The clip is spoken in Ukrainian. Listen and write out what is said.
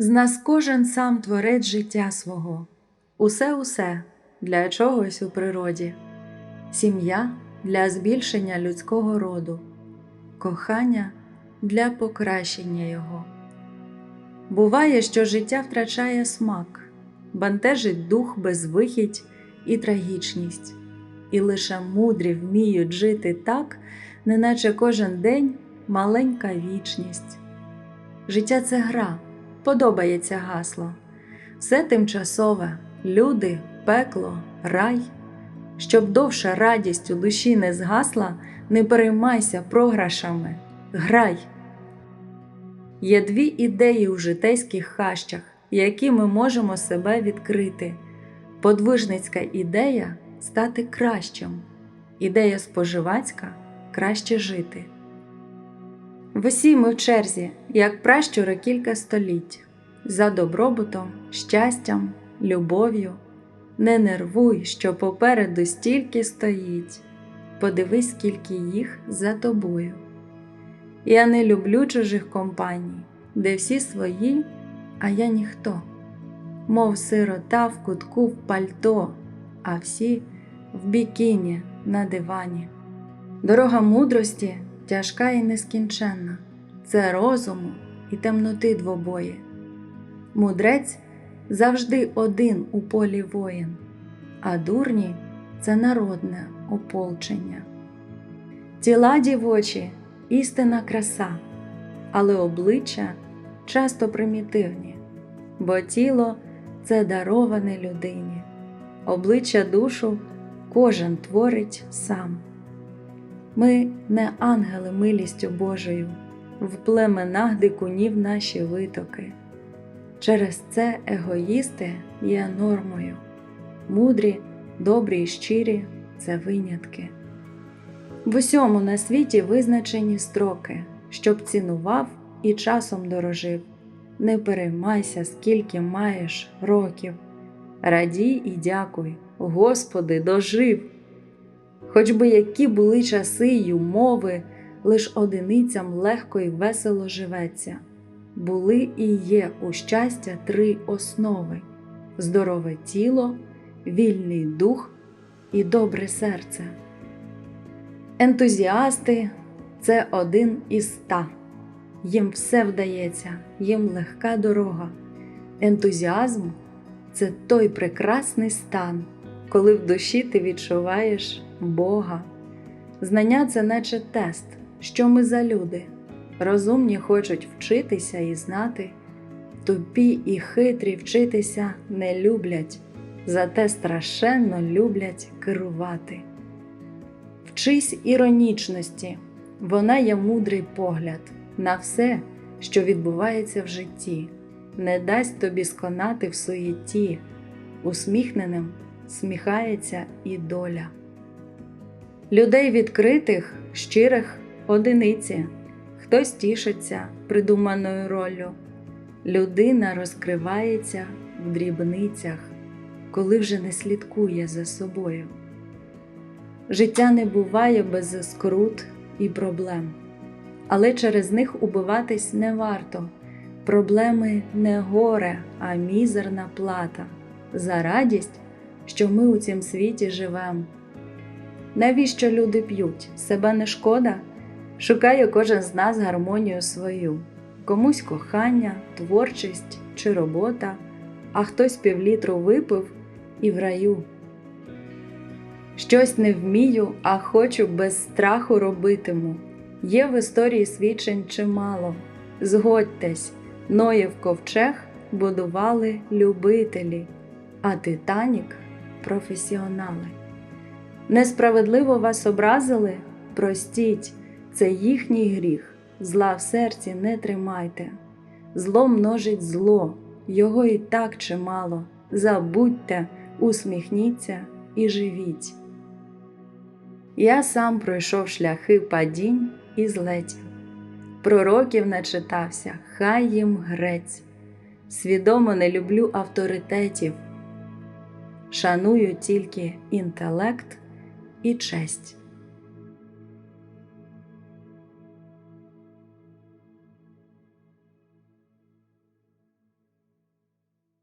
З нас кожен сам творець життя свого, усе усе для чогось у природі, сім'я для збільшення людського роду, кохання для покращення його. Буває, що життя втрачає смак, бентежить дух безвихідь і трагічність, і лише мудрі вміють жити так, неначе кожен день маленька вічність. Життя це гра, подобається гасло, все тимчасове, люди, пекло, рай. Щоб довша радість у душі не згасла, не переймайся програшами, грай. Є дві ідеї у житейських хащах, які ми можемо себе відкрити. Подвижницька ідея стати кращим, ідея споживацька краще жити. Всі ми в черзі, як пращури кілька століть, за добробутом, щастям, любов'ю. Не нервуй, що попереду стільки стоїть, подивись, скільки їх за тобою. Я не люблю чужих компаній, де всі свої, а я ніхто, мов сирота в кутку в пальто, а всі в бікіні на дивані. Дорога мудрості тяжка і нескінченна, це розуму і темноти двобої. Мудрець завжди один у полі воїн, а дурні це народне ополчення. Тіла дівочі істинна краса, але обличчя часто примітивні, бо тіло це дароване людині, обличчя душу кожен творить сам. Ми не ангели милістю Божою, в племенах дикунів наші витоки. Через це егоїсти є нормою, мудрі, добрі і щирі це винятки. В усьому на світі визначені строки, щоб цінував і часом дорожив. Не переймайся, скільки маєш років. Радій і дякуй, Господи, дожив. Хоч би які були часи й умови, лиш одиницям легко й весело живеться були і є у щастя три основи: здорове тіло, вільний дух і добре серце. Ентузіасти це один із ста. Їм все вдається, їм легка дорога. Ентузіазм це той прекрасний стан, коли в душі ти відчуваєш Бога. Знання це наче тест, що ми за люди. Розумні хочуть вчитися і знати, тупі і хитрі вчитися не люблять, зате страшенно люблять керувати. Вчись іронічності, вона є мудрий погляд на все, що відбувається в житті, не дасть тобі сконати в суєті, усміхненим сміхається і доля. Людей відкритих, щирих одиниці хтось тішиться придуманою роллю. Людина розкривається в дрібницях, коли вже не слідкує за собою. Життя не буває без скрут і проблем, але через них убиватись не варто. Проблеми не горе, а мізерна плата за радість, що ми у цім світі живем. Навіщо люди п'ють? Себе не шкода? Шукає кожен з нас гармонію свою, комусь кохання, творчість чи робота, а хтось півлітру випив і в раю. Щось не вмію, а хочу без страху робитиму. Є в історії свідчень чимало. Згодьтесь, Ноєв ковчег будували любителі, а Титанік професіонали. Несправедливо вас образили? Простіть це їхній гріх, зла в серці не тримайте. Зло множить зло, його і так чимало. Забудьте, усміхніться і живіть. Я сам пройшов шляхи падінь і злетів, пророків начитався, хай їм грець. Свідомо не люблю авторитетів, шаную тільки інтелект і честь.